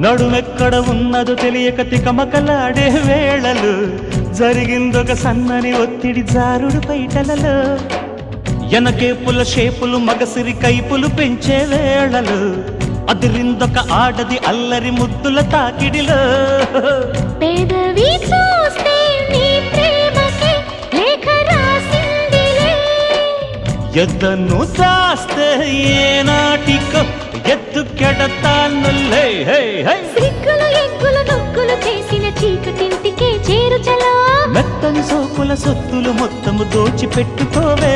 నడుమెక్కడ ఉన్నదో తెలియక తికమకలాడే వేళలు. జరిగిందొక సన్నని ఒత్తిడి జారుడు పైటలలో. ఎనకేపుల షేపులు మగసిరి కైపులు పెంచే వేళలు. అదిరిందొక ఆడది అల్లరి ముద్దుల తాకిడిలో. ఎద్దను దాస్తే ఏనాటికో రక్తం సోపుల సొత్తులు మొత్తము దోచిపెట్టుకోవే.